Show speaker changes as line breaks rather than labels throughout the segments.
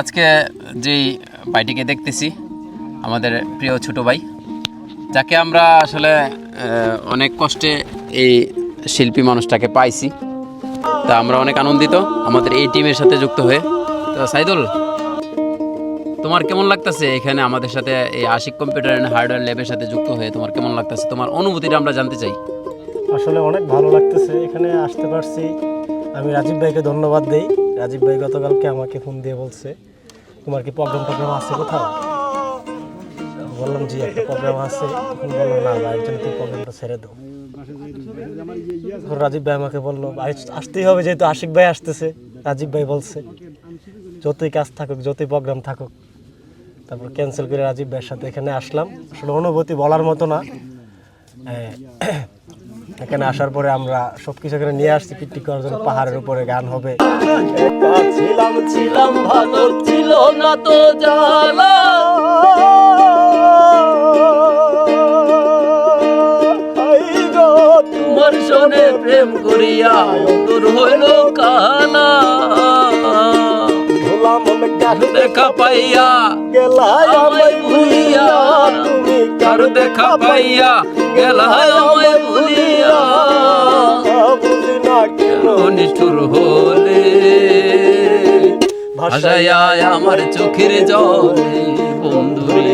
আজকে যেই ভাইটিকে দেখতেছি, আমাদের প্রিয় ছোট ভাই, যাকে আমরা আসলে অনেক কষ্টে এই শিল্পী মানুষটাকে পাইছি। তা আমরা অনেক আনন্দিত, আমাদের এই টিমের সাথে যুক্ত হয়ে। তো সাইদুল, তোমার কেমন লাগতেছে এখানে আমাদের সাথে এই আশিক কম্পিউটার অ্যান্ড হার্ডওয়্যার ল্যাবের সাথে যুক্ত হয়ে? তোমার কেমন লাগতেছে? তোমার অনুভূতিটা আমরা জানতে চাই।
আসলে অনেক ভালো লাগতেছে এখানে আসতে পারছি। আমি রাজীব ভাইকে ধন্যবাদ দেই। রাজীব ভাই গতকালকে আমাকে ফোন দিয়ে বলছে তোমার কি প্রোগ্রাম টোগ্রাম আছে কোথাও? বললাম জি একটা প্রোগ্রাম আছে। বলল না ভাইয়ের জন্য তুই ছেড়ে দাও। রাজীব ভাই আমাকে বলল ভাই আসতেই হবে যেহেতু আশিক ভাই আসতেছে। রাজীব ভাই বলছে যতই কাজ থাকুক যতই প্রোগ্রাম থাকুক। তারপর ক্যান্সেল করে রাজীব ভাইয়ের সাথে এখানে আসলাম। আসলে অনুভূতি বলার মতো না। হ্যাঁ, এখানে আসার পরে আমরা সবকিছু এখানে নিয়ে আসছি পিকনিক করার জন্য পাহাড়ের উপরে গান হবে। ছিলাম ছিলাম ভালো ছিল না তো জ্বালা
তোমার শোনে প্রেম করিয়া অন্তর হইল দেখা পাইয়া
গেলায় আমায় ভুলিয়া
কার দেখা পাইয়া গেলা আমায় ভুলিয়া
বুঝি না কেন
নিষ্ঠুর হলে ভাষায় আমার চোখের জলে বন্ধুরে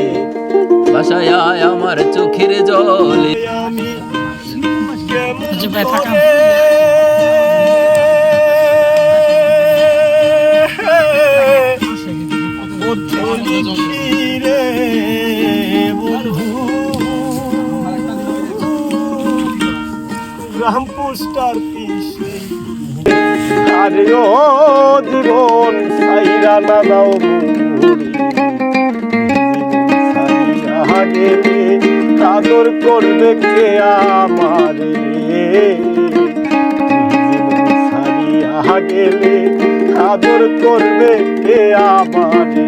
ভাষায় আমার চোখের জলে
রামপুস্টার পিসে আরে ও জীবন সাইরা না দাও মুহুরি। সারিয়া গেলে আদর করবে কে আমারে? গেলে করবে কে আমারে?